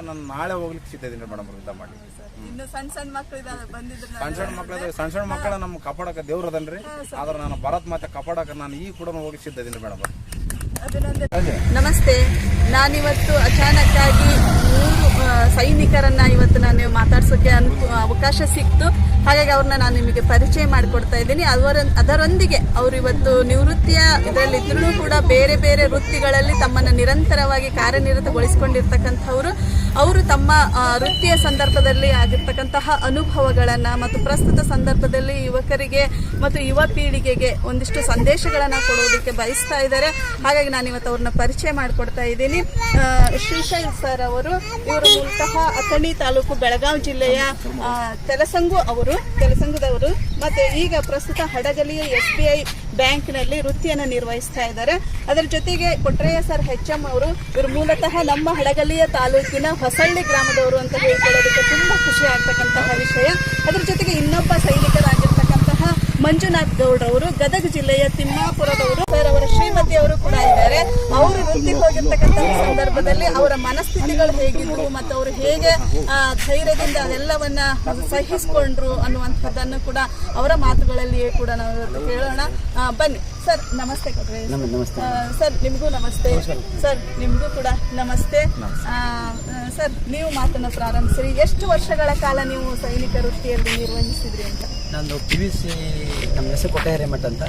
ನಾನು ನಾಳೆ ಹೋಗ್ಲಿಕ್ಕೆ ಸಿದ್ಧ ಇದ್ದೀನಿ ಮೇಡಮ್ ಯುದ್ಧ ಮಾಡಿ ಇನ್ನು ಸಣ್ಣ ಸಣ್ಣ ಮಕ್ಕಳು ಬಂದಿದ್ರು ಸಣ್ಣ ಸಣ್ಣ ಮಕ್ಕಳ ಸಣ್ಣ ಸಣ್ಣ ಮಕ್ಕಳ ನಮ್ಮ ಕಾಪಾಡಕ ದೇವ್ರ ಅದನ್ರಿ ಆದ್ರೆ ನಾನು ಭರತ್ ಮತ್ತೆ ಕಾಪಾಡಕ ನಾನು ಈ ಕೂಡ ಹೋಗಿ ಸಿದ್ಧ ಇದ್ದೀನಿ ಮೇಡಮ್ ನಮಸ್ತೆ. ನಾನಿವತ್ತು ಅಚಾನಕ್ ಆಗಿ ಮೂರು ಸೈನಿಕರನ್ನ ಇವತ್ತು ನಾನು ಮಾತಾಡ್ಸೋಕೆ ಅನುಕೂ ಅವಕಾಶ ಸಿಕ್ತು. ಹಾಗಾಗಿ ಅವ್ರನ್ನ ನಾನು ನಿಮಗೆ ಪರಿಚಯ ಮಾಡಿಕೊಡ್ತಾ ಇದ್ದೀನಿ. ಅವರ ಅದರೊಂದಿಗೆ ಅವರು ಇವತ್ತು ನಿವೃತ್ತಿಯ ಇದರಲ್ಲಿದ್ರೂ ಕೂಡ ಬೇರೆ ಬೇರೆ ವೃತ್ತಿಗಳಲ್ಲಿ ತಮ್ಮನ್ನು ನಿರಂತರವಾಗಿ ಕಾರ್ಯನಿರತಗೊಳಿಸಿಕೊಂಡಿರ್ತಕ್ಕಂಥವ್ರು. ಅವರು ತಮ್ಮ ವೃತ್ತಿಯ ಸಂದರ್ಭದಲ್ಲಿ ಆಗಿರ್ತಕ್ಕಂತಹ ಅನುಭವಗಳನ್ನು ಮತ್ತು ಪ್ರಸ್ತುತ ಸಂದರ್ಭದಲ್ಲಿ ಯುವಕರಿಗೆ ಮತ್ತು ಯುವ ಪೀಳಿಗೆಗೆ ಒಂದಿಷ್ಟು ಸಂದೇಶಗಳನ್ನು ಕೊಡೋದಕ್ಕೆ ಬಯಸ್ತಾ ಇದ್ದಾರೆ. ಹಾಗಾಗಿ ನಾನು ಇವತ್ತು ಅವ್ರನ್ನ ಪರಿಚಯ ಮಾಡಿಕೊಡ್ತಾ ಇದ್ದೀನಿ. ಶ್ರೀಶೈಲ್ ಸರ್ ಅವರು ಇವರು ಮೂಲತಃ ಅಥಣಿ ತಾಲೂಕು ಬೆಳಗಾವಿ ಜಿಲ್ಲೆಯ ತೆಲಸಂಗು ಅವರು ತೆಲಸಂಗದವರು ಮತ್ತೆ ಈಗ ಪ್ರಸ್ತುತ ಹಡಗಲಿಯ ಎಸ್ ಬಿ ಐ ಬ್ಯಾಂಕ್ನಲ್ಲಿ ವೃತ್ತಿಯನ್ನು ನಿರ್ವಹಿಸ್ತಾ ಇದ್ದಾರೆ. ಅದರ ಜೊತೆಗೆ ಕೊಟ್ರಯ್ಯ ಸರ್ ಎಚ್ ಎಂ ಅವರು, ಇವರು ಮೂಲತಃ ನಮ್ಮ ಹಡಗಲಿಯ ತಾಲೂಕಿನ ಹೊಸಳ್ಳಿ ಗ್ರಾಮದವರು ಅಂತ ಹೇಳ್ಕೊಳ್ಳೋದಕ್ಕೆ ತುಂಬಾ ಖುಷಿ ಆಗ್ತಕ್ಕಂತಹ ವಿಷಯ. ಅದರ ಜೊತೆಗೆ ಇನ್ನೊಬ್ಬ ಸೈನಿಕರಾಗಿರ್ತಕ್ಕಂತಹ ಮಂಜುನಾಥ್ ಗೌಡ್ರವರು ಗದಗ ಜಿಲ್ಲೆಯ ತಿಮ್ಮಾಪುರದವರು. ಸರ್ ಅವರ ಶ್ರೀಮತಿ ಅವರು ಕೂಡ ಇದ್ದಾರೆ. ಅವರು ವೃತ್ತಿ ಹೋಗಿರ್ತಕ್ಕಂಥ ಸಂದರ್ಭದಲ್ಲಿ ಅವರ ಮನಸ್ಥಿತಿಗಳು ಹೇಗಿದ್ರು ಮತ್ತು ಅವರು ಹೇಗೆ ಧೈರ್ಯದಿಂದ ಅದೆಲ್ಲವನ್ನ ಸಹಿಸಿಕೊಂಡ್ರು ಅನ್ನುವಂಥದ್ದನ್ನು ಕೂಡ ಅವರ ಮಾತುಗಳಲ್ಲಿಯೇ ಕೂಡ ನಾವು ಕೇಳೋಣ. ಬನ್ನಿ. ಸರ್ ನಮಸ್ತೆ ಸರ್ ನಿಮಗೂ ನಮಸ್ತೆ. ಸರ್ ನಿಮಗೂ ಕೂಡ ನಮಸ್ತೆ. ಸರ್ ನೀವು ಮಾತನ್ನು ಪ್ರಾರಂಭಿಸಿರಿ. ಎಷ್ಟು ವರ್ಷಗಳ ಕಾಲ ನೀವು ಸೈನಿಕ ವೃತ್ತಿಯಲ್ಲಿ ನಿರ್ವಹಿಸಿದ್ರಿ ಅಂತ? ನಂದು ಪಿ ವಿ ಸಿ ನಮ್ಮ ಹೆಸರು ಹಿರೇಮಠ ಅಂತ.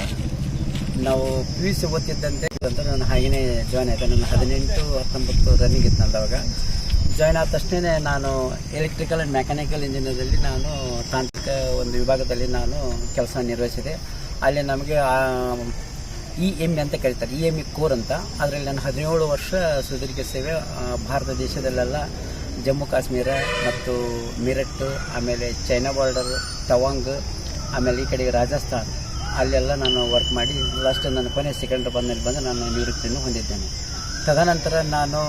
ನಾವು ಪಿ ವಿ ಸಿ ಓದ್ತಿದ್ದಂತೆ ನಾನು ಹಾಗೇನೇ ಜಾಯ್ನ್ ಆಯಿತು. ನನ್ನ ಹದಿನೆಂಟು, ಹತ್ತೊಂಬತ್ತು ರನ್ನಿಂಗ್ ಇತ್ತು ನಂದು ಅವಾಗ. ಜಾಯ್ನ್ ಆದ ತಕ್ಷಣ ನಾನು ಎಲೆಕ್ಟ್ರಿಕಲ್ ಆ್ಯಂಡ್ ಮೆಕ್ಯಾನಿಕಲ್ ಇಂಜಿನಿಯರಲ್ಲಿ ನಾನು ತಾಂತ್ರಿಕ ಒಂದು ವಿಭಾಗದಲ್ಲಿ ನಾನು ಕೆಲಸ ನಿರ್ವಹಿಸಿದೆ. ಅಲ್ಲಿ ನಮಗೆ ಇ ಎಂ ಅಂತ ಕರೀತಾರೆ. ಇ ಎಂ ಇ ಕೋರ್ ಅಂತ. ಅದರಲ್ಲಿ ನಾನು ಹದಿನೇಳು ವರ್ಷ ಸುದೀರ್ಘ ಸೇವೆ ಭಾರತ ದೇಶದಲ್ಲೆಲ್ಲ ಜಮ್ಮು ಕಾಶ್ಮೀರ ಮತ್ತು ಮೀರಟ್, ಆಮೇಲೆ ಚೈನಾ ಬಾರ್ಡರ್ ತವಾಂಗ್, ಆಮೇಲೆ ಈ ಕಡೆಗೆ ರಾಜಸ್ಥಾನ್. ಅಲ್ಲೆಲ್ಲ ನಾನು ವರ್ಕ್ ಮಾಡಿ ಲಾಸ್ಟ್ ನನ್ನ ಕೊನೆ ಸೆಕೆಂಡ್ ಬಂದಲ್ಲಿ ಬಂದು ನಾನು ನಿವೃತ್ತಿಯನ್ನು ಹೊಂದಿದ್ದೇನೆ. ತದನಂತರ ನಾನು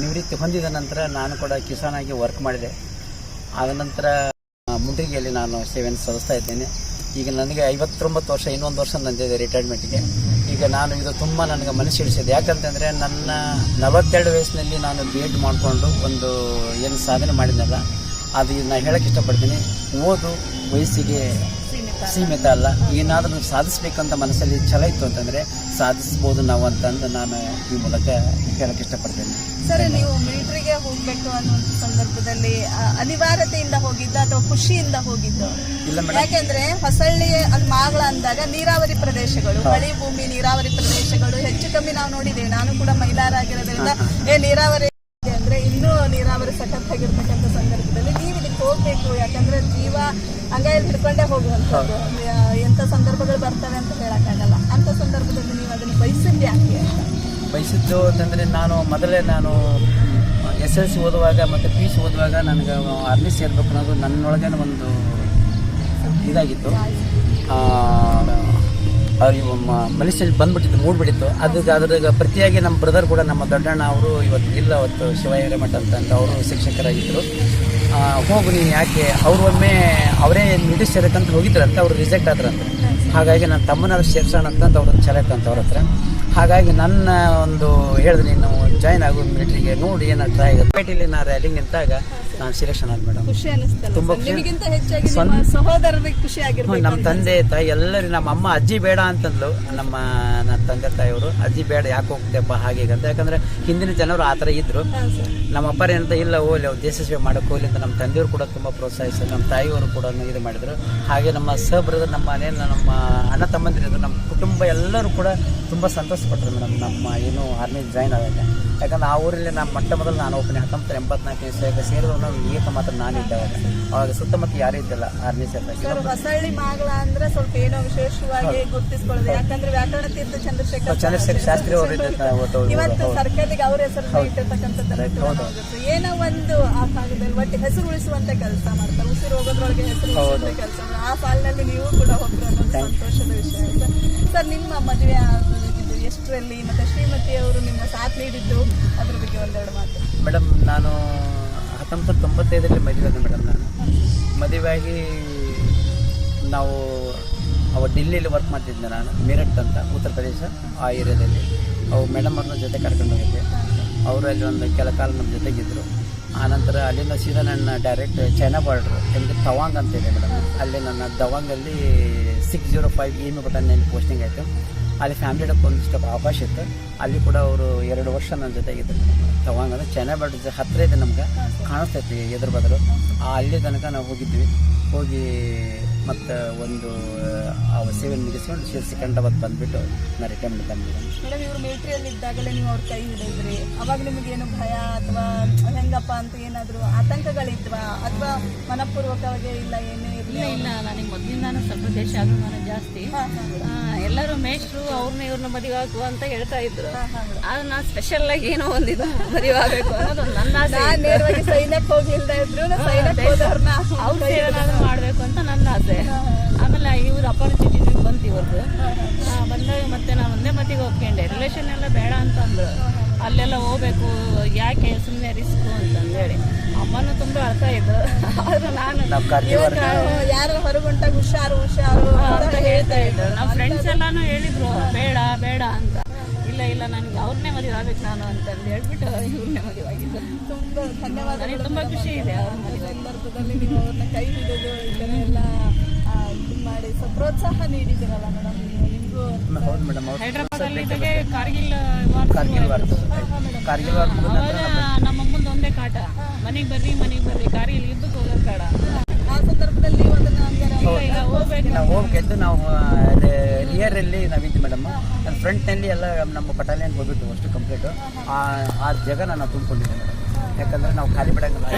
ನಿವೃತ್ತಿ ಹೊಂದಿದ ನಂತರ ನಾನು ಕೂಡ ಕಿಸಾನ್ ಆಗಿ ವರ್ಕ್ ಮಾಡಿದೆ. ಆದ ನಂತರ ಮುಂಡ್ರಿಗೆಯಲ್ಲಿ ನಾನು ಸೇವೆಯನ್ನು ಸಲ್ಲಿಸ್ತಾ ಇದ್ದೇನೆ. ಈಗ ನನಗೆ ಐವತ್ತೊಂಬತ್ತು ವರ್ಷ, ಇನ್ನೊಂದು ವರ್ಷ ನಂದಿದೆ ರಿಟೈರ್ಮೆಂಟ್ಗೆ ಈಗ ನಾನು ಇದು ತುಂಬ ನನಗೆ ಮನಸ್ಸು ಯಾಕಂತಂದರೆ ನನ್ನ ನಲವತ್ತೆರಡು ವಯಸ್ಸಿನಲ್ಲಿ ನಾನು ಬಿ ಎಡ್ ಮಾಡಿಕೊಂಡು ಒಂದು ಏನು ಸಾಧನೆ ಮಾಡಿದ್ನಲ್ಲ ಅದು ನಾನು ಹೇಳೋಕ್ಕೆ ಇಷ್ಟಪಡ್ತೀನಿ. ಓದು ವಯಸ್ಸಿಗೆ ಸೀಮಿತ ಅಲ್ಲ. ಏನಾದರೂ ಸಾಧಿಸ್ಬೇಕಂತ ಮನಸ್ಸಲ್ಲಿ ಛಲ ಇತ್ತು ಅಂತಂದರೆ ಸಾಧಿಸ್ಬೋದು ನಾವು ಅಂತಂದು ನಾನು ಈ ಮೂಲಕ ಹೇಳಕ್ಕೆ ಇಷ್ಟಪಡ್ತೇನೆ. ಸರ್ ನೀವು ಮಿಲಿಟರಿಗೆ ಹೋಗಬೇಕು ಅನ್ನೋ ಸಂದರ್ಭದಲ್ಲಿ ಅನಿವಾರ್ಯತೆಯಿಂದ ಹೋಗಿದ್ದ ಅಥವಾ ಖುಷಿಯಿಂದ ಹೋಗಿದ್ದು? ಇಲ್ಲ ಯಾಕೆಂದ್ರೆ ಹೊಸಳ್ಳಿ ಅಲ್ಲಿ ಮಾಗಳ ಅಂದಾಗ ನೀರಾವರಿ ಪ್ರದೇಶಗಳು ಹಳಿ ಭೂಮಿ ನೀರಾವರಿ ಪ್ರದೇಶಗಳು ಹೆಚ್ಚು ಕಮ್ಮಿ ನಾವು ನೋಡಿದ್ದೇವೆ. ನಾನು ಕೂಡ ಮಹಿಳಾರಾಗಿರೋದ್ರಿಂದ ಏ ನೀರಾವರಿ ಇದೆ ಅಂದ್ರೆ ಇನ್ನೂ ನೀರಾವರಿ ಸಖತ್ತಾಗಿರ್ತಕ್ಕಂಥ ಸಂದರ್ಭದಲ್ಲಿ ನೀವು ಇದಕ್ಕೆ ಹೋಗ್ಬೇಕು ಯಾಕಂದ್ರೆ ಜೀವ ಅಂಗೈಯಲ್ಲಿ ಹಿಡ್ಕೊಂಡೇ ಹೋಗುವಂಥದ್ದು ಆ, ಎಂಥ ಸಂದರ್ಭಗಳು ಬರ್ತವೆ ಅಂತ ಹೇಳೋಕ್ಕಾಗಲ್ಲ. ಅಂಥ ಸಂದರ್ಭದಲ್ಲಿ ನೀವು ಅದನ್ನು ಬಯಸಿದ್ದು ಯಾಕೆ ಬಯಸಿದ್ದು ಅಂತಂದರೆ ನಾನು ಮೊದಲೇ ನಾನು ಎಸ್ ಎಲ್ ಸಿ ಓದುವಾಗ ಮತ್ತು ಪಿ ಸಿ ಓದುವಾಗ ನನಗೆ ಆರ್ಮಿ ಸೇರ್ಬೇಕು ಅನ್ನೋದು ನನ್ನೊಳಗೆ ಒಂದು ಇದಾಗಿತ್ತು. ಅವ್ರಿಗೆ ಮನಸ್ಸಲ್ಲಿ ಬಂದ್ಬಿಟ್ಟಿತ್ತು, ಮೂಡ್ಬಿಟ್ಟಿತ್ತು. ಅದಕ್ಕೆ ಅದ್ರಾಗ ಪ್ರತಿಯಾಗಿ ನಮ್ಮ ಬ್ರದರ್ ಕೂಡ ನಮ್ಮ ದೊಡ್ಡಣ್ಣ ಅವರು ಇವತ್ತು ಇಲ್ಲ, ಅವತ್ತು ಹಿರೇಮಠ ಅಂತ ಅವರು ಶಿಕ್ಷಕರಾಗಿದ್ದರು. ಹೋಗು ನೀನು ಯಾಕೆ? ಅವ್ರು ಒಮ್ಮೆ ಅವರೇ ಸೇರಕ್ಕಂತ ಹೋಗಿದ್ರಂತೆ, ಅವ್ರು ರಿಜೆಕ್ಟ್ ಆದ್ರಂತೆ. ಹಾಗಾಗಿ ನನ್ನ ತಮ್ಮನಾದ್ರು ಸೇರ್ಸೋಣ ಅಂತ ಅವ್ರು ಛಲ ಇತ್ತಂತ ಅವ್ರ ಹತ್ರ. ಹಾಗಾಗಿ ನನ್ನ ಒಂದು ಹೇಳಿದ್ರೆ ನೀನು ಜಾಯ್ನ್ ಆಗು ಮಿಲಿಟ್ರಿಗೆ ನೋಡಿ ಏನಾಗ್ತಾ ಟ್ರೈ ಆಗುತ್ತೆ. ಪೇಟೆಯಲ್ಲಿ ನಾನು ರ್ಯಾಲಿ ನಿಂತಾಗ ನಾನು ಸೆಲೆಕ್ಷನ್ ಆದ ಮೇಡಮ್ ಖುಷಿ ತುಂಬಾ ಖುಷಿ. ನಿಮಗಿಂತ ಹೆಚ್ಚಾಗಿ ನಿಮ್ಮ ಸಹೋದರರಿಗೆ ಖುಷಿ ಆಗಿರ್ಬೇಕು ನಮ್ಮ ತಂದೆ ತಾಯಿ ಎಲ್ಲರೂ ನಮ್ಮ ಅಮ್ಮ ಅಜ್ಜಿ ಬೇಡ ಅಂತಂದ್ಲು. ನಮ್ಮ ನನ್ನ ತಂದೆ ತಾಯಿಯವರು ಅಜ್ಜಿ ಬೇಡ ಯಾಕೆ ಹೋಗ್ತೇಪ್ಪ ಹಾಗೆ ಹೀಗೆ ಅಂತ. ಯಾಕಂದ್ರೆ ಹಿಂದಿನ ಜನರು ಆ ಥರ ಇದ್ರು. ನಮ್ಮ ಅಪ್ಪ ಏನಂತ ಇಲ್ಲ ಹೋಗ್ಲಿ ಅವ್ರು ದೇಶ ಸೇವೆ ಮಾಡಕ್ಕೆ ಹೋಗ್ಲಿ ಅಂತ ನಮ್ಮ ತಂದೆಯವರು ಕೂಡ ತುಂಬ ಪ್ರೋತ್ಸಾಹಿಸಿದ್ರು. ನಮ್ಮ ತಾಯಿಯವರು ಕೂಡ ಇದು ಮಾಡಿದರು. ಹಾಗೆ ನಮ್ಮ ಸಹ ಬ್ರದರ್ ನಮ್ಮ ಮನೆ ನಮ್ಮ ಅಣ್ಣ ತಮ್ಮಂದಿರಿದ್ರು. ನಮ್ಮ ಕುಟುಂಬ ಎಲ್ಲರೂ ಕೂಡ ತುಂಬ ಸಂತೋಷ ಪಟ್ಟರು ಮೇಡಮ್. ನಮ್ಮ ಏನು ಆರ್ಮಿ ಜಾಯ್ನ್ ಆಗೋಕ್ಕೆ ಯಾಕಂದ್ರೆ ಆ ಊರಲ್ಲಿ ನಮ್ಮ ಮೊಟ್ಟ ಮೊದಲು ನಾನು ಒಬ್ಬನೇ ಹತ್ತೊಂಬತ್ತು ಎಂಬತ್ನಾಲ್ಕು ಸೇರಿದ್ರು ನಾವು ಏಕ ಮಾತ್ರ ನಾನು ಇದ್ದೆ ಅವಾಗ. ಅವಾಗ ಸುತ್ತಮುತ್ತ ಯಾರೂ ಇದ್ದಿಲ್ಲ ಆರ್ಮಿ ಸೇರಿದಾಗ ಸರ್ ಹೊಸಳ್ಳಿ ಮಾಗಳ ಅಂದ್ರೆ ಸ್ವಲ್ಪ ಏನೋ ವಿಶೇಷವಾಗಿ ಗುರುತಿಸ್ಕೊಳ್ಳೋದು. ಯಾಕಂದ್ರೆ ವ್ಯಾಕರಣ ತೀರ್ಥ ಚಂದ್ರಶೇಖರ್ ಚಂದ್ರಶೇಖರ್ ಶಾಸ್ತ್ರಿ ಅವರು ಇವತ್ತು ಸರ್ಕಾರಿಗೆ ಅವ್ರ ಹೆಸರು ಇಟ್ಟಿರ್ತಕ್ಕಂಥದ್ದು. ಏನೋ ಒಂದು ಆ ಭಾಗದಲ್ಲಿ ಒಟ್ಟು ಹೆಸರು ಉಳಿಸುವಂತ ಕೆಲಸ ಮಾಡ್ತಾರೆ. ಉಸಿರು ಹೋಗೋದ್ರೊಳಗೆ ಹೆಸರು ಉಳಿಸುವಂತ ಕೆಲಸ ಆ ಸಾಲಿನಲ್ಲಿ ನೀವು ಕೂಡ ಹೋಗ್ತಾರೆ ಅನ್ನೋದು ಸಂತೋಷದ ವಿಷಯ. ಸರ್. ನಿಮ್ಮ ಮದುವೆ ಎಷ್ಟರಲ್ಲಿ ಮತ್ತು ಶ್ರೀಮತಿ ಅವರು ನಿಮ್ಮ ಸಾಥ್ ನೀಡಿದ್ದು ಅದ್ರ ಬಗ್ಗೆ ಒಂದೆರಡು ಮಾತು. ಮೇಡಮ್, ನಾನು ಹತ್ತೊಂಬತ್ತು ತೊಂಬತ್ತೈದರಲ್ಲಿ ಮದುವೆ ಮೇಡಮ್ ನಾನು. ಮದುವೆಯಾಗಿ ನಾವು ಅವ ಡೆಲ್ಲಿಯಲ್ಲಿ ವರ್ಕ್ ಮಾಡ್ತಿದ್ದೆ ನಾನು ಮೀರಟ್ ಅಂತ, ಉತ್ತರ ಪ್ರದೇಶ ಆ ಏರಿಯಾದಲ್ಲಿ. ಅವು ಮೇಡಮ್ ಅವ್ರನ್ನ ಜೊತೆ ಕರ್ಕೊಂಡು ಹೋಗಿದ್ದೆ. ಅವರು ಅಲ್ಲಿ ಒಂದು ಕೆಲ ಕಾಲ ನಮ್ಮ ಜೊತೆಗಿದ್ದರು ಆನಂತರ ಅಲ್ಲಿಂದ ಸೀದಾ ನನ್ನ ಡೈರೆಕ್ಟ್ ಚೈನಾ ಬಾರ್ಡ್ರು ಎಂದು ತವಾಂಗ್ ಅಂತ ಇದೆ ಮೇಡಮ್. ಅಲ್ಲಿ ನನ್ನ ದವಾಂಗಲ್ಲಿ ಸಿಕ್ಸ್ ಜೀರೋ ಫೈವ್ ಇ ಬಟನ್ನಲ್ಲಿ ಪೋಸ್ಟಿಂಗ್ ಆಯಿತು. ಅಲ್ಲಿ ಫ್ಯಾಮಿಲಿ ಒಂದು ಒಂದಿಷ್ಟು ಅವಕಾಶ ಇತ್ತು. ಅಲ್ಲಿ ಕೂಡ ಅವರು ಎರಡು ವರ್ಷ ನನ್ನ ಜೊತೆಗಿದ್ದರು ತಗೊಂಡು ಅಂದರೆ ಚೈನಾ ಬಾರ್ಡರ್ ಹತ್ತಿರ ಇದೆ ನಮ್ಗೆ. ಕಾಣಿಸ್ತೈತಿ ಎದುರು ಬದಲು. ಆ ಅಲ್ಲಿ ತನಕ ನಾವು ಹೋಗಿದ್ವಿ. ಹೋಗಿ ಮತ್ತು ಒಂದು, ಆ ಸೇವೆ ಮುಗಿಸ್ಕೊಂಡು ಶಿರ್ ಸಿಕಂಡ್ರಾಬಾದ್ ಬಂದುಬಿಟ್ಟು ನಾನು ರಿಟರ್ನ್ ಬಂದಿದ್ದೆ ಮೇಡಮ್, ಇವರು ಮಿಲ್ಟ್ರಿಯಲ್ಲಿ ಇದ್ದಾಗಲೇ ನೀವು ಅವ್ರ ಕೈ ಹಿಡಿದ್ರಿ. ಅವಾಗ ಏನು ಭಯ ಅಥವಾ ಹೆಂಗಪ್ಪ ಅಂತ ಏನಾದರೂ ಆತಂಕಗಳಿದ್ವಾ? ಅಥವಾ ಮನಪೂರ್ವಕವಾಗಿ ಇಲ್ಲ, ಏನೇ ಇಲ್ಲ ಇರಲಿ ಇಲ್ಲ ನನಗೆ ಮೊದಲಿಂದಾನು ಸ್ವಲ್ಪ ದೇಶಾಭಿಮಾನ ಜಾಸ್ತಿ. ಎಲ್ಲರೂ ಮೇಷ್ಟ್ರು ಅವ್ರನ್ನ ಇವ್ರನ್ನ ಮದುವೆ ಆಗುವ ಅಂತ ಹೇಳ್ತಾ ಇದ್ರು. ಆದ್ರೆ ನಾನು ಸ್ಪೆಷಲ್ ಆಗಿ ಏನೋ ಒಂದಿದು ಮದುವೆ ಆಗಬೇಕು ಅನ್ನೋದು ನನ್ನ ಸೈನ್ಯಕ್ಕೆ ಹೋಗಿಲ್ದ ಇದ್ರು ಅವ್ರ ಮಾಡಬೇಕು ಅಂತ ನನ್ನ ಆಸೆ. ಆಮೇಲೆ ಇವ್ರ ಅಪಾರ್ಚುನಿಟಿ ಬಂತು ಇವ್ರದ್ದು ಬಂದಾಗ ಮತ್ತೆ ನಾನು ಒಂದೇ ಮತಿಗೆ ಹೋಗ್ಕೊಂಡೆ. ರಿಲೇಷನ್ ಎಲ್ಲ ಬೇಡ ಅಂತಂದ್ರು ಅಲ್ಲೆಲ್ಲ ಹೋಗ್ಬೇಕು ಯಾಕೆ ಸುಮ್ಮನೆ ರಿಸ್ಕು ಅಂತಂದೇಳಿ ಅಮ್ಮನೂ ತುಂಬ ಅರ್ಥ ಇದ್ದು ಆದ್ರೆ ನಾನು ಯಾರು ಹೊರಗುಂಟಾಗ ಹುಷಾರು ಹುಷಾರು ಅಂತ ಹೇಳ್ತಾ ಇದ್ರು. ನಮ್ಮ ಫ್ರೆಂಡ್ಸ್ ಎಲ್ಲಾನು ಹೇಳಿದ್ರು ಬೇಡ ಬೇಡ ಅಂತ. ಇಲ್ಲ ಇಲ್ಲ ನನಗೆ ಅವ್ರನ್ನೇ ಮದುವೆ ಆಗ್ಬೇಕು ನಾನು ಅಂತಂದು ಹೇಳ್ಬಿಟ್ಟು ಇವ್ರನ್ನೇ ಮದುವೆ ಆಗಿದ್ದು. ತುಂಬಾ ಧನ್ಯವಾದ ನನಗೆ ತುಂಬ ಖುಷಿ ಇದೆ ಅವ್ರ ಸಂದರ್ಭದಲ್ಲಿ ನೀವು ಅವ್ರನ್ನ ಕೈ ಹಿಡಿದು ಇದು ಮಾಡಿ ಪ್ರೋತ್ಸಾಹ ನೀಡಿದ್ದೀರಲ್ಲ ಮೇಡಮ್ ಹೌದು ಮೇಡಮ್ ಅವ್ರು ಹೈದ್ರಾಬಾದಲ್ಲಿ ಇದ್ದಾಗೆ Kargil war Kargil war Kargil war ಅವಾಗ ನಮ್ಮ ಅಮ್ಮಂದು ಒಂದೇ ಕಾಟ. ಮನೆಗೆ ಬರ್ರಿ ಮನೆಗೆ ಬರ್ರಿ. ಕಾರ್ಗಿಲ್ ಯುದ್ಧಕ್ಕೆ ಹೋಗೋದು ಬೇಡ ಆ ಸಂದರ್ಭದಲ್ಲಿ ನೀವು ಅದನ್ನ ಇಲ್ಲ ಹೋಗ್ಬೇಕು. ನಾವು ಹೋಗ್ಗೆದ್ದು ನಾವು ರಿಯರಲ್ಲಿ ನಾವಿದ್ವಿ ಮೇಡಮ್. ನನ್ನ ಫ್ರಂಟ್ನಲ್ಲಿ ಎಲ್ಲ ನಮ್ಮ ಬಟಾಲಿಯನ್ ಹೋಗ್ಬಿಟ್ಟು ಅಷ್ಟು ಕಂಪ್ಲೀಟು ಆ ಆ ಜಾಗ ನಾನು ತುಂಬಿಕೊಂಡಿದ್ದೆ ಮೇಡಮ್. ಯಾಕಂದರೆ ನಾವು ಖಾಲಿ ಬಿಡಂಗಿಲ್ಲ.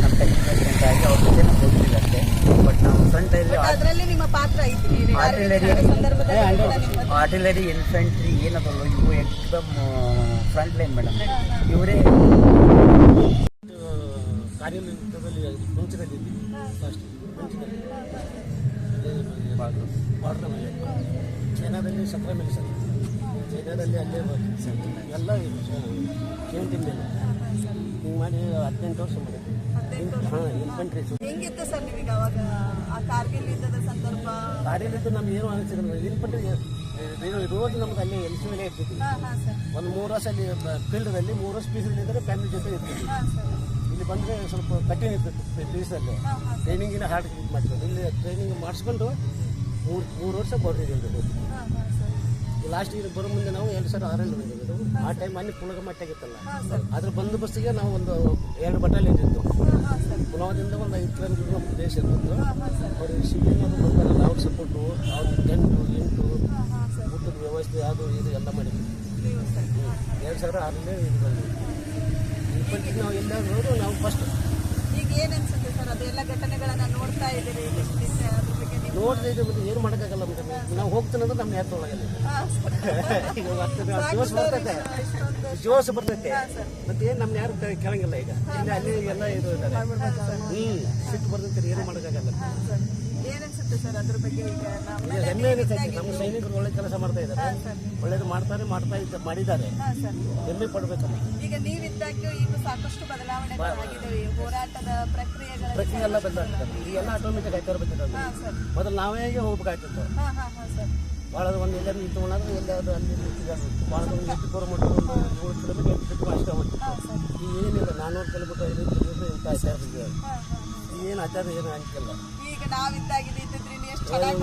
ನಮ್ಮ ಟೆಕ್ನಿಕಲ್ ಆಗಿ ಅವ್ರ ಜೊತೆ ನಾವು ಹೋಗ್ತಿಲ್ಲ ಅಷ್ಟೇ. ಬಟ್ ನಾವು ಫ್ರಂಟ್ ಅದರಲ್ಲಿ ನಿಮ್ಮ ಪಾತ್ರ ಐತಿ ಆರ್ಟಿಲರಿ ಆರ್ಟಿಲರಿ ಇನ್ಫೆಂಟ್ರಿ ಏನದಲ್ಲ ಇವು ಎಕ್ಸಮ್ ಫ್ರಂಟ್ ಲೈನ್ ಮೇಡಮ್ ಇವರೇ ಕಾರ್ಯದಲ್ಲಿ ಮುಂಚಿನಲ್ಲಿ ಫಸ್ಟ್ ಮುಂಚಿನಲ್ಲಿ ಚೈನಾದಲ್ಲಿ ಸಕ್ಕರೆ ಮೇಲೆ ಸರ್ ಚೈನಾದಲ್ಲಿ ಅಲ್ಲೇ ಎಲ್ಲ ಕೇಂಟಿನ ಮೇಲೆ ಹಿಂಗೆ ಮಾಡಿ ಹದಿನೆಂಟು ವರ್ಷ ಮಾಡಿ ಹಾಂ ಇನ್ಫಂಟ್ರಿ ಹೆಂಗಿತ್ತು ಸರ್ ನಿಮಗೆ ಅವಾಗ ಆ ಕಾರ್ಗಿಲ್ ಯುದ್ಧದ ಸಂದರ್ಭ? ಗಾಡಿಯಲ್ಲಿದ್ದು ನಮ್ಗೆ ಏನು ಅನಿಸಿದ್ರು ಇನ್ಫೆಂಟ್ರಿ ರೋಜ್ ನಮ್ಗೆ ಅಲ್ಲಿ ಎಲ್ ಸಿ ಮೇಲೆ ಇರ್ತಿದ್ವಿ ಒಂದು ಮೂರು ವರ್ಷ ಅಲ್ಲಿ ಫೀಲ್ಡ್ದಲ್ಲಿ ಮೂರು ವರ್ಷ ಪೀಸಲ್ಲಿ ಇದ್ದರೆ ಫ್ಯಾಮಿಲಿ ಜೊತೆ ಸರ್. ಇಲ್ಲಿ ಬಂದರೆ ಸ್ವಲ್ಪ ಕಠಿಣ ಇರ್ತದೆ ಪೀಸಲ್ಲಿ ಟ್ರೈನಿಂಗಿನ ಹಾರ್ಡ್ ಮಾಡ್ತೀವಿ ಇಲ್ಲಿ ಟ್ರೈನಿಂಗ್ ಮಾಡಿಸ್ಕೊಂಡು ಮೂರು ಮೂರು ವರ್ಷ ಸರ್. ಲಾಸ್ಟ್ ಇಯರ್ ಬರೋ ಮುಂದೆ ನಾವು ಎರಡು ಸಾವಿರ ಆರಲ್ಲಿ ಬಂದಿರೋದು ಆ ಟೈಮ್ ಅಲ್ಲಿ ಪುಲಗ ಮಟ್ಟಾಗಿತ್ತಲ್ಲ ಅದ್ರ ಬಂದೋಬಸ್ತಿಗೆ ನಾವು ಒಂದು ಎರಡು ಬಟಾಲಿ ಇದ್ದಿತ್ತು ಪುಲಾವದಿಂದ ಒಂದು ಐದು ಕಿಲೋಮೀಟರ್ ನಮ್ಮ ಪ್ರದೇಶ ಇರ್ತಿತ್ತು ಅವ್ರಿಗೆ ಶಿಪ್ಪಿಂಗ್ ಅದು ಬರ್ತಾರಲ್ಲ ಅವ್ರ ಸಪೋರ್ಟು ಅವ್ರ ಟೆಂಟು ಎಂಟು ಊಟದ ವ್ಯವಸ್ಥೆ ಅದು ಇದು ಎಲ್ಲ ಮಾಡಿದ್ವಿ. ಎರಡು ಸಾವಿರ ಆರಲ್ಲೇ ಇದು ಬಂದ್ವಿ ಇಪ್ಪತ್ತಿಗೆ ನಾವು ಎಲ್ಲಾದ್ರೂ ನಾವು ಫಸ್ಟ್ ಈಗ ಏನು ಸರ್ ಅದೆಲ್ಲ ಘಟನೆಗಳನ್ನ ನೋಡ್ತಾ ಇದ್ದೀರಿ. ಎಷ್ಟು ದಿವ್ಸ ಅದ್ರ ಬಗ್ಗೆ ನೀವು ನೋಡಿದ್ರೆ ಇದು ಮತ್ತೆ ಏನು ಮಾಡೋಕ್ಕಾಗಲ್ಲ ಮೇಡಮ್. ನಾವು ಹೋಗ್ತೀನಂದ್ರೆ ನಮ್ಮ ಹಾ, ಸರ್. ಈಗ ಜೋಶ್ ಬರ್ತೈತೆ. ಜೋಶ್ ಬರ್ತೈತೆ. ಮತ್ತೆ ಏನು ನಮ್ಮ ಯಾರು ಕೇಳಂಗಿಲ್ಲ ಈಗ. ಇಲ್ಲಿ ಅಲ್ಲಿ ಎಲ್ಲ ಇದು ಇದ್ದಾರೆ. ಹ್ಞೂ ಸಿಟ್ಟು ಬರ್ತೈತೆ ಏನು ಮಾಡೋಕ್ಕಾಗಲ್ಲ. ಹಾ, ಸರ್. ಏನ್ ಅದ್ರ ಬಗ್ಗೆ ಈಗ ನಮ್ಮ ಹೆಮ್ಮೆ ಸೈನಿಕರು ಒಳ್ಳೆ ಕೆಲಸ ಮಾಡ್ತಾ ಇದ್ದಾರೆ. ಒಳ್ಳೇದು ಮಾಡ್ತಾರೆ ಮಾಡ್ತಾ ಇದ್ದ ಮಾಡಿದ್ದಾರೆ. ಹೆಮ್ಮೆ ಪಡ್ಬೇಕಲ್ಲ. ಈಗ ನೀವಿದ್ದಾಗ್ಯೂ ಈಗ ಸಾಕಷ್ಟು ಬದಲಾವಣೆಗಳಾಗಿದ್ದಾವೆ ಹೋರಾಟದ ಪ್ರಕ್ರಿಯೆಗಳ ಪ್ರತಿ ಎಲ್ಲ ಈಗೆಲ್ಲ ಆಟೋಮೆಟಿಕ್ ಆಯ್ತಾ ಇರ್ಬೇಕು ಮೊದಲು ನಾವೇ ಹೋಗ್ಬೇಕಾಗ್ತಿತ್ತು ಭಾಳ ಒಂದು ಎಲ್ಲ ನಿಂತ್ಕೊಂಡಾದ್ರೆ ಎಲ್ಲಾದ್ರೂ ಅಲ್ಲಿ ನಿಂತಿದ್ದಾರೆ ಭಾಳ ಒಂದು ಎಷ್ಟು ಕಿಲೋಮೀಟರ್ ಒಂದು ಏಳು ಕಿಲೋಮೀಟರ್ ಎಂಟು ಕಿಲೋಮೀಟರ್ ಅಷ್ಟೇ ಈಗ ಏನಿಲ್ಲ ನಾನ್ನೂರು ಕಿಲೋಮೀಟರ್ ಐನೂರು ಕಿಲೋಮೀಟರ್ ಇಂಥ ಆಚಾರ ಏನು ಆಚಾರ ಏನು ಅಂತಿಲ್ಲ ಈಗ ನಾವಿದ್ದಾಗಿದೆ ಇದ್ದಿದ್ರೆ ಎಷ್ಟು ಚೆನ್ನಾಗಿ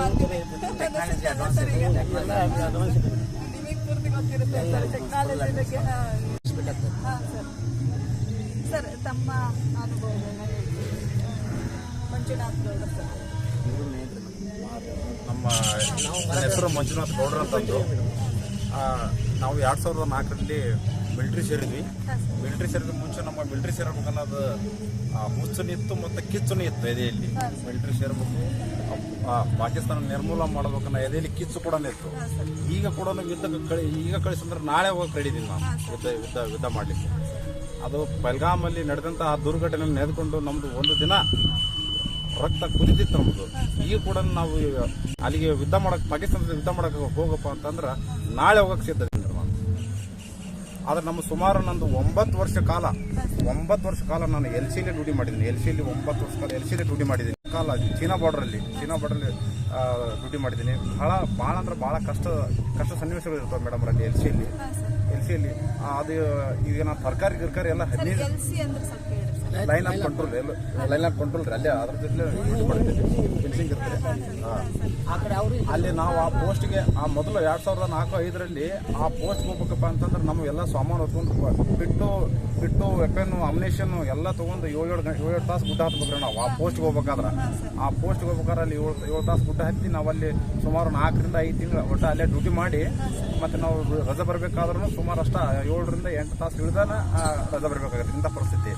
ನಿಮಗೆ ಪೂರ್ತಿ ಸರ್ ಹಾ. ಸರ್. ಸರ್, ತಮ್ಮ ಮಂಜುನಾಥ್ ನಮ್ಮ ನನ್ನ ಹೆಸರು ಮಂಜುನಾಥ್ ಗೌಡ್ರ ಅಂತಂದು ನಾವು ಎರಡು ಸಾವಿರದ ನಾಲ್ಕರಲ್ಲಿ ಮಿಲ್ಟ್ರಿ ಸೇರಿದ್ವಿ. ಮಿಲ್ಟ್ರಿ ಸೇರಿದ ಮುಂಚೆ ನಮ್ಮ ಮಿಲ್ಟ್ರಿ ಸೇರ್ಬೇಕನ್ನೋದು ಆ, ಹುಚ್ಚುನು ಇತ್ತು ಮತ್ತು ಕಿಚ್ಚುನು ಇತ್ತು ಎದೆಯಲ್ಲಿ. ಮಿಲ್ಟ್ರಿ ಸೇರ್ಬೇಕು. ಪಾಕಿಸ್ತಾನ ನಿರ್ಮೂಲ ಮಾಡ್ಬೇಕನ್ನ ಎದೆಯಲ್ಲಿ ಕಿಚ್ಚು ಕೂಡ ಇತ್ತು. ಈಗ ಕೂಡ ಯುದ್ಧ ಕಳಿ ಈಗ ಕಳಿಸಂದ್ರೆ ನಾಳೆ ಹೋಗಿ ಕಳಿದೀನಿ ನಾನು ಯುದ್ಧ ಯುದ್ಧ ಯುದ್ಧ ಮಾಡಲಿಕ್ಕೆ. ಅದು ಬೆಲ್ಗಾಮಲ್ಲಿ ಆ ದುರ್ಘಟನೆ ನೆನೆದುಕೊಂಡು ನಮ್ಮದು ಒಂದು ದಿನ ರಕ್ತ ಕುದಿತಿತ್ತು ನಮ್ಮದು ಈಗ ಕೂಡ ನಾವು ಅಲ್ಲಿಗೆ ಯುದ್ಧ ಮಾಡಕ್ಕೆ ಪಾಕಿಸ್ತಾನದ ಯುದ್ಧ ಮಾಡೋಕ್ಕೆ ಹೋಗಪ್ಪ ಅಂತಂದ್ರೆ ನಾಳೆ ಹೋಗಕ್ಕೆ ಸಿದ್ಧ ಆದ್ರೆ ನಮ್ಮ ಸುಮಾರು ನಂದು ಒಂಬತ್ತು ವರ್ಷ ಕಾಲ ಒಂಬತ್ತು ವರ್ಷ ಕಾಲ ನಾನು ಎಲ್ ಸಿಲಿ ಡ್ಯೂಟಿ ಮಾಡಿದ್ದೀನಿ. ಎಲ್ ಸಿಲಿ ಒಂಬತ್ತು ವರ್ಷ ಕಾಲ ಎಲ್ ಸಿಲಿ ಡ್ಯೂಟಿ ಮಾಡಿದ್ದೀನಿ. ಕಾಲ ಚೀನಾ ಬಾರ್ಡ್ರಲ್ಲಿ ಚೀನಾ ಬಾರ್ಡ್ರಲ್ಲಿ ಡ್ಯೂಟಿ ಮಾಡಿದ್ದೀನಿ. ಬಹಳ ಭಾಳ ಅಂದ್ರೆ ಭಾಳ ಕಷ್ಟ ಕಷ್ಟ ಸನ್ನಿವೇಶಗಳು ಇರ್ತವೆ ಮೇಡಮ್ ಅಲ್ಲಿ ಎಲ್ ಅಲ್ಲಿ ಎಲ್ ಸಿ ಸಿಯಲ್ಲಿ ಅದು ಈಗ ನಾನು ತರಕಾರಿ ಗಿರ್ಕಾರಿ ಎಲ್ಲ ಹದಿನೈದು ಲೈನ್ ಆಫ್ ಕಂಟ್ರೋಲ್ ಎಲ್ಲ ಲೈನ್ ಆಫ್ ಕಂಟ್ರೋಲ್ ಅಲ್ಲೇ ಅದ್ರ ಜೊತೆ ಫಿನ್ಸಿಂಗ್ ಇರ್ತದೆ. ಅಲ್ಲಿ ನಾವು ಆ ಪೋಸ್ಟ್ಗೆ ಆ ಮೊದಲು ಎರಡ್ ಸಾವಿರದ ನಾಲ್ಕು ಐದರಲ್ಲಿ ಆ ಪೋಸ್ಟ್ ಹೋಗ್ಬೇಕಪ್ಪ ಅಂತಂದ್ರೆ ನಮ್ಮ ಎಲ್ಲ ಸಾಮಾನು ಹೊತ್ಕೊಂಡು ಬಿಟ್ಟು ಬಿಟ್ಟು ವೆಪನ್ ಅಮ್ನೇಷನ್ ಎಲ್ಲ ತಗೊಂಡು ಏಳು ಏಳು ಗಂಟೆ ಏಳು ತಾಸು ಗುಡ್ಡ ಹತ್ಬೇಕ್ರಿ ನಾವು. ಆ ಪೋಸ್ಟ್ಗೆ ಹೋಗ್ಬೇಕಾದ್ರೆ. ಆ ಪೋಸ್ಟ್ಗೆ ಹೋಗ್ಬೇಕಾದ್ರೆ ಅಲ್ಲಿ ಏಳು ಏಳು ತಾಸು ಗುಡ್ಡ ಹತ್ತಿ ನಾವು ಅಲ್ಲಿ ಸುಮಾರು ನಾಲ್ಕರಿಂದ ಐದು ತಿಂಗಳು ಒಟ್ಟು ಅಲ್ಲೇ ಡ್ಯೂಟಿ ಮಾಡಿ ಮತ್ತು ನಾವು ರಜೆ ಬರಬೇಕಾದ್ರೂ ಸುಮಾರು ಅಷ್ಟ ಏಳರಿಂದ ಎಂಟು ತಾಸು ಇಳಿದಾನ ರಜೆ ಬರಬೇಕಾಗತ್ತೆ. ಇಂಥ ಪರಿಸ್ಥಿತಿ.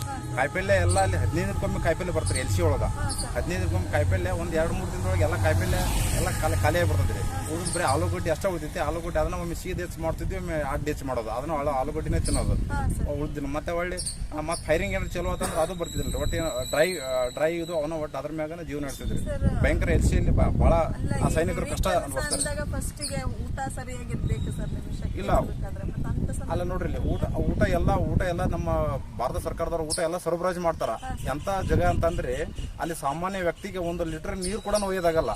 ಕಾಯಿಪಲ್ಯ ಎಲ್ಲ ಅಲ್ಲಿ ಹದಿನೈದಕ್ಕೊಮ್ಮೆ ಕಾಯಿಪಲ್ಯ ಬರ್ತಾರೆ ಎಲ್ ಸಿ ಒಳಗೆ. ಹದಿನೈದಕ್ಕೊಮ್ಮೆ ಕಾಯಿಪಲ್ಯ ಒಂದು ಎರಡು ಮೂರು ದಿನದೊಳಗೆ ಎಲ್ಲ ಕಾಯಿಪಲ್ಯ ಎಲ್ಲ ಖಾಲಿ ಖಾಲಿಯಾಗಿ ಬರ್ತದೆ. ಉಳಿದು ಬರೀ ಆಲೂಗಡ್ಡೆ ಅಷ್ಟೇ ಉಳಿತೈತಿ ಆಲೂಗಡ್ಡೆ ಅದನ್ನ ಒಮ್ಮೆ ಸೀದ ಹೆಚ್ಚು ಮಾಡ್ತಿದ್ವಿ ಒಮ್ಮೆ ಅಡ್ಡ ಹೆಚ್ಚು ಮಾಡೋದು. ಅದನ್ನ ಆಲೂ ಆಲೂಗಡ್ಡಿನೇ ತಿನ್ನೋದು. ಉಳ್ದಿನ. ಮತ್ತೆ ಒಳ್ಳೆ ಮತ್ತೆ ಫೈರಿಂಗ್ ಏನಾದ್ರು ಚಲೋ ಅಂತಂದ್ರೆ ಅದು ಬರ್ತಿದ್ರಿ ಒಟ್ಟು ಡ್ರೈ ಡ್ರೈ ಇದು ಅವನ ಒಟ್ಟು ಅದ್ರ ಮ್ಯಾಗನ ಜೀವನ ನಡೆಸಿದ್ರಿ. ಭಯಂಕರ ಎಚ್ ಸಿಯಲ್ಲಿ ಭಾಳ ಆ ಸೈನಿಕರು ಕಷ್ಟ ಅನ್ಭವಿಸ್ತಾರೆ. ಇಲ್ಲ. ಅಲ್ಲ ನೋಡ್ರಿ ಇಲ್ಲಿ ಊಟ ಊಟ ಎಲ್ಲ ಊಟ ಎಲ್ಲ ನಮ್ಮ ಭಾರತ ಸರ್ಕಾರದವ್ರು ಊಟ ಎಲ್ಲ ಸರಬರಾಜು ಮಾಡ್ತಾರ. ಎಂತ ಜಗ ಅಂತಂದ್ರೆ ಅಲ್ಲಿ ಸಾಮಾನ್ಯ ವ್ಯಕ್ತಿಗೆ ಒಂದು ಲೀಟರ್ ನೀರು ಕೂಡ ಒಯ್ಯೋದಾಗಲ್ಲ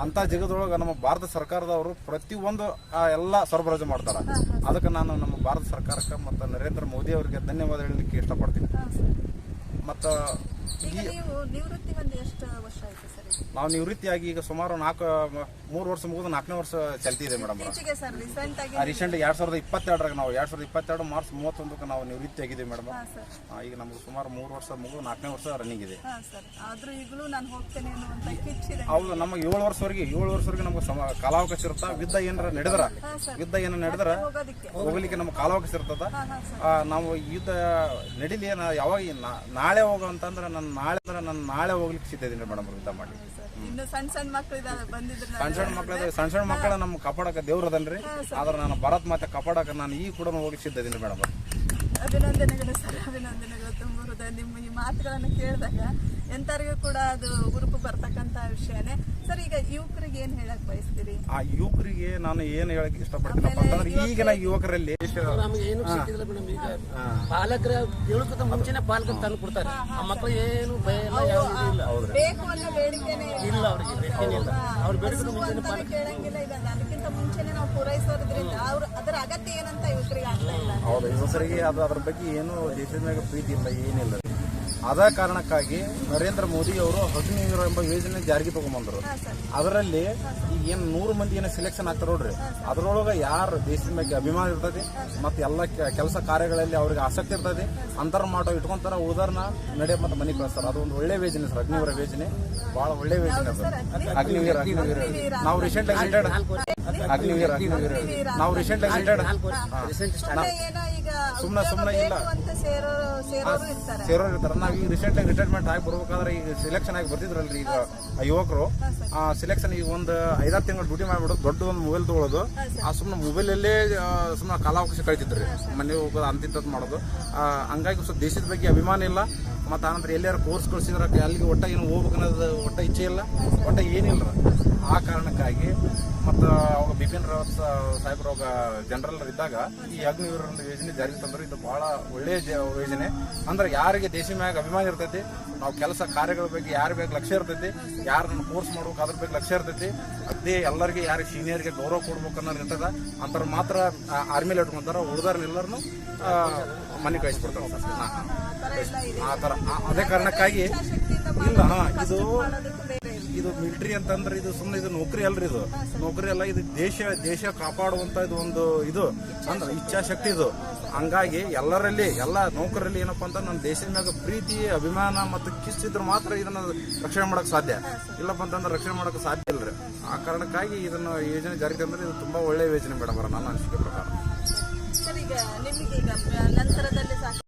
ಅಂತ ಜಗದೊಳಗ ನಮ್ಮ ಭಾರತ ಸರ್ಕಾರದವರು ಪ್ರತಿಯೊಂದು ಆ, ಎಲ್ಲ ಸರಬರಾಜು ಮಾಡ್ತಾರ. ಅದಕ್ಕೆ ನಾನು ನಮ್ಮ ಭಾರತ ಸರ್ಕಾರಕ್ಕೆ ಮತ್ತು ನರೇಂದ್ರ ಮೋದಿ ಅವರಿಗೆ ಧನ್ಯವಾದ ಹೇಳಲಿಕ್ಕೆ ಇಷ್ಟಪಡ್ತೀನಿ ಮತ್ತು ನೀವು ನಿವೃತ್ತಿಯಾಗಿ ಈಗ ಸುಮಾರು ನಾಲ್ಕು ಮೂರು ವರ್ಷ ಮುಗಿದು ನಾಲ್ಕನೇ ವರ್ಷ ಚಲ್ತಿದೆ ಮೇಡಮ್ ಇತ್ತೀಚೆಗೆ ಸರ್ ರೀಸೆಂಟ್ ಎರಡ್ ಸಾವಿರದ ಇಪ್ಪತ್ತೆರಡರಾಗ ನಾವು ಎರಡ್ ಸಾವಿರದ ಇಪ್ಪತ್ತೆರಡು ಮಾರ್ಚ್ ಮೂವತ್ತೊಂದಕ್ಕೆ ನಾವು ನಿವೃತ್ತಿ ಆಗಿದೆ ಮೇಡಮ್ ಈಗ ನಮ್ಗೆ ಸುಮಾರು ಮೂರು ವರ್ಷ ಮುಗಿದು ನಾಲ್ಕನೇ ವರ್ಷ ರನ್ನಿಂಗ್ ಇದೆ. ಹೌದು ನಮಗೆ ಏಳು ವರ್ಷವರೆಗೆ ಏಳು ವರ್ಷವರೆಗೆ ನಮ್ಗೆ ಕಾಲಾವಕಾಶ ಇರುತ್ತಾ? ಯುದ್ಧ ಏನಾರ ನಡೆದ್ರ? ಯುದ್ಧ ಏನ ನಡೆದ್ರ? ಹೋಗ್ಲಿಕ್ಕೆ ನಮ್ಗೆ ಕಾಲಾವಕಾಶ ಇರ್ತದ? ನಾವು ಯುದ್ಧ ನಡಿಲಿ ಯಾವಾಗ ನಾಳೆ ಹೋಗೋ ಅಂತಂದ್ರೆ ನಾನು ನಾಳೆ ಅಂದ್ರೆ ನಾನು ನಾಳೆ ಹೋಗ್ಲಿಕ್ಕೆ ಸಿದ್ಧ ಇದೀನಿ ಮೇಡಮ್ ಊಟ ಮಾಡಿ ಇನ್ನು ಸಣ್ಣ ಸಣ್ಣ ಮಕ್ಕಳು ಇದಾವೆ ಬಂದಿದ್ರೆ ಸಣ್ಣ ಸಣ್ಣ ಮಕ್ಕಳ ಸಣ್ಣ ಸಣ್ಣ ಮಕ್ಕಳ ನಮ್ಮ ಕಾಪಾಡಕ ದೇವ್ರ ಅದನ್ರಿ ಆದ್ರೆ ನಾನು ಭಾರತ್ ಮಾತೆ ಕಾಪಾಡಕ ನಾನು ಈ ಕೂಡ ಹೋಗ್ಲಿಕ್ಕೆ ಸಿದ್ಧ ಇದ್ದೀನಿ ಮೇಡಮ್ ಅಭಿನಂದನೆಗಳು ಸರ್ ಅಭಿನಂದನೆಗಳು. ಹೃದಯ ನಿಮ್ಮ ಈ ಮಾತುಗಳನ್ನು ಕೇಳಿದಾಗ ಎಂತರಿಗೂ ಕೂಡ ಅದು ಹುರುಪು ಬರ್ತಕ್ಕಂತ ವಿಷಯನೇ. ಸರ್ ಈಗ ಯುವಕರಿಗೆ ಏನ್ ಹೇಳಕ್ ಬಯಸ್ತೀರಿ? ಆ ಯುವಕರಿಗೆ ನಾನು ಏನ್ ಹೇಳಕ್ ಇಷ್ಟಪಡ್ತೀನಪ್ಪ ಅಂತಂದ್ರೆ ಈಗಿನ ಯುವಕರಲ್ಲಿ ನಮಗೆ ಏನು ಸಿಕ್ಕಿದಿಲ್ಲ ಮೇಡಮ್ ಈಗ. ಪಾಲಕರ ಕೇಳೋಕ್ಕಿಂತ ಮುಂಚೆನೆ ಪಾಲಕರು ತಂದು ಕೊಡ್ತಾರೆ. ಆ ಮಕ್ಕಳು ಏನು ಭಯ ಇಲ್ಲ ಯಾವುದು ಇಲ್ಲ. ಬೇಕು ಅನ್ನೋ ಬೇಡಿಕೆನೆ ಇಲ್ಲ. ಅವ್ರಿಗೆ ಇಲ್ಲ. ಅವ್ರು ಬೇಡಿಕೆ ಮುಂಚೆನೆ ಅಂತಾನೆ ಕೇಳಂಗಿಲ್ಲ ಈಗ ಮುಂಚೆನೆ ನಾವು ಪೂರೈಸೋದ್ರಿಂದ ಅವ್ರ ಅದರ ಅಗತ್ಯ ಏನಂತ ಯುವಕರಿಗೆ ಆಗ್ತಾ ಇಲ್ಲ. ಹೌದು ಯುವಕರಿಗೆ ಅದು ಅದ್ರ ಬಗ್ಗೆ ಏನು ದೇಶದ ಮ್ಯಾಗ ಪ್ರೀತಿ ಇಲ್ಲ ಏನಿಲ್ಲ. ಅದ ಕಾರಣಕ್ಕಾಗಿ ನರೇಂದ್ರ ಮೋದಿ ಅವರು ಹದಿನೈದು ಎಂಬ ಯೋಜನೆ ಜಾರಿಗೆ ತಗೊಂಡ್ಬಂದ್ರು ಅದರಲ್ಲಿ ಈಗ ಏನು ನೂರು ಮಂದಿ ಏನೋ ಸೆಲೆಕ್ಷನ್ ಆಗ್ತಾರ ನೋಡ್ರಿ. ಅದರೊಳಗೆ ಯಾರು ದೇಶದ ಬಗ್ಗೆ ಅಭಿಮಾನ ಇರ್ತದೆ ಮತ್ತೆ ಎಲ್ಲ ಕೆಲಸ ಕಾರ್ಯಗಳಲ್ಲಿ ಅವ್ರಿಗೆ ಆಸಕ್ತಿ ಇರ್ತದೆ ಅಂತರ ಮಾಡೋ ಇಟ್ಕೊಂತಾರ ಉದಾಹರಣ ನಡೆ ಮತ್ತೆ ಮನೆ ಕಳಿಸ್ತಾರ. ಅದು ಒಂದು ಒಳ್ಳೆ ಯೋಜನೆ ಸರ್ ಅಗ್ನಿವೀರ ಯೋಜನೆ. ಬಹಳ ಒಳ್ಳೆ ಯೋಜನೆ ಅದು. ಅಗ್ನಿವೀರ ಅಗ್ನಿವೀರ. ನಾವು ರೀಸೆಂಟ್ ಆಗಿ ಅಗ್ನಿವೀರ ನಾವು ರೀಸೆಂಟ್ ಆಗಿ ಸುಮ್ಮನೆ ಸುಮ್ನೆ ಇಲ್ಲ. ಸೇರೋರು ಇರ್ತಾರೆ. ನಾವು ಈಗ ರೀಸೆಂಟ್ ಆಗಿ ರಿಟೈರ್ಮೆಂಟ್ ಆಗಿ ಬರ್ಬೇಕಾದ್ರೆ ಈಗ ಸೆಲೆಕ್ಷನ್ ಆಗಿ ಬರ್ತಿದ್ರಲ್ರಿ ಈಗ ಆ ಯುವಕರು. ಆ ಸೆಲೆಕ್ಷನ್ ಈಗ ಒಂದು ಐದಾರು ತಿಂಗಳು ಡ್ಯೂಟಿ ಮಾಡ್ಬಿಡೋದು ದೊಡ್ಡ ಒಂದು ಮೊಬೈಲ್ ತಗೊಳ್ಳೋದು ಆ ಸುಮ್ಮನೆ ಮೊಬೈಲಲ್ಲೇ ಸುಮ್ಮನೆ ಕಾಲಾವಕಾಶ ಕಳಿತಿದ್ರಿ. ಮನೆ ಹೋಗೋದು ಅಂತಿಂತದ್ದು ಮಾಡೋದು. ಆ, ಹಂಗಾಗಿ ಸ್ವಲ್ಪ ದೇಶದ ಬಗ್ಗೆ ಅಭಿಮಾನ ಇಲ್ಲ. ಮತ್ತು ಆನಂತರ ಎಲ್ಲಾರು ಕೋರ್ಸ್ ಕಳ್ಸಿದ್ರೆ ಅಲ್ಲಿಗೆ ಒಟ್ಟ ಏನು ಹೋಗ್ಬೇಕು ಅನ್ನೋದು ಒಟ್ಟ ಇಚ್ಛೆ ಇಲ್ಲ. ಒಟ್ಟ ಏನಿಲ್ಲ ಆ ಕಾರಣಕ್ಕಾಗಿ ಮತ್ತು ಅವಾಗ ಬಿಪಿನ್ ರಾವತ್ ಸಾಹೇಬ್ರು ಅವಾಗ ಜನರಲ್ ಇದ್ದಾಗ ಈ ಅಗ್ನಿವೀರ ಯೋಜನೆ ಜಾರಿಗೆ ತಂದರು ಇದು ಭಾಳ ಒಳ್ಳೆಯ ಯೋಜನೆ ಅಂದ್ರೆ ಯಾರಿಗೆ ದೇಶ ಮ್ಯಾಗ ಅಭಿಮಾನ ಇರ್ತೈತಿ ನಾವು ಕೆಲಸ ಕಾರ್ಯಗಳ ಬಗ್ಗೆ ಯಾರ ಬೇಕು ಲಕ್ಷ್ಯ ಇರ್ತೈತಿ ಯಾರನ್ನ ಕೋರ್ಸ್ ಮಾಡ್ಬೇಕು ಅದ್ರ ಬಗ್ಗೆ ಲಕ್ಷ್ಯ ಇರ್ತೈತಿ ಅದೇ ಎಲ್ಲರಿಗೆ ಯಾರಿಗೆ ಸೀನಿಯರ್ಗೆ ಗೌರವ ಕೊಡ್ಬೇಕು ಅನ್ನೋದು ಇರ್ತದ ಅಂತರ ಮಾತ್ರ ಆರ್ಮಿಲಿ ಇಟ್ಕೊಂತಾರ ಉಳಿದಾರ ಎಲ್ಲರನ್ನು ಮನೆ ಕಳಿಸ್ಬಿಡ್ತಾರೆ ಆ ಥರ ಅದೇ ಕಾರಣಕ್ಕಾಗಿ ಇಲ್ಲ ಇದು ಇದು ಮಿಲ್ಟ್ರಿ ಅಂತಂದ್ರೆ ಇದು ಸುಮ್ಮನೆ ಇದು ನೌಕರಿ ಅಲ್ರಿ ಇದು. ನೌಕರಿ ಅಲ್ಲ, ಇದು ದೇಶ ದೇಶ ಕಾಪಾಡುವಂತ ಇದು ಒಂದು ಇದು, ಅಂದ್ರೆ ಇಚ್ಛಾಶಕ್ತಿ ಇದು. ಹಂಗಾಗಿ ಎಲ್ಲರಲ್ಲಿ, ಎಲ್ಲ ನೌಕರಲ್ಲಿ ಏನಪ್ಪಾ ಅಂತ ನಮ್ಮ ದೇಶದ ಮ್ಯಾಗ ಪ್ರೀತಿ, ಅಭಿಮಾನ ಮತ್ತು ಕಿಚ್ಚಿದ್ರೆ ಮಾತ್ರ ಇದನ್ನ ರಕ್ಷಣೆ ಮಾಡೋಕೆ ಸಾಧ್ಯ. ಇಲ್ಲಪ್ಪ ಅಂತಂದ್ರೆ ರಕ್ಷಣೆ ಮಾಡಕ್ ಸಾಧ್ಯ ಇಲ್ರಿ. ಆ ಕಾರಣಕ್ಕಾಗಿ ಇದನ್ನ ಯೋಜನೆ ಜಾರಿಗೆ ತಂದ್ರೆ ಇದು ತುಂಬಾ ಒಳ್ಳೆಯ ಯೋಜನೆ ಮೇಡಮ್ ನನ್ನ ಅನಿಸಿಕೆ ಪ್ರಕಾರ. ನಂತರದಲ್ಲಿ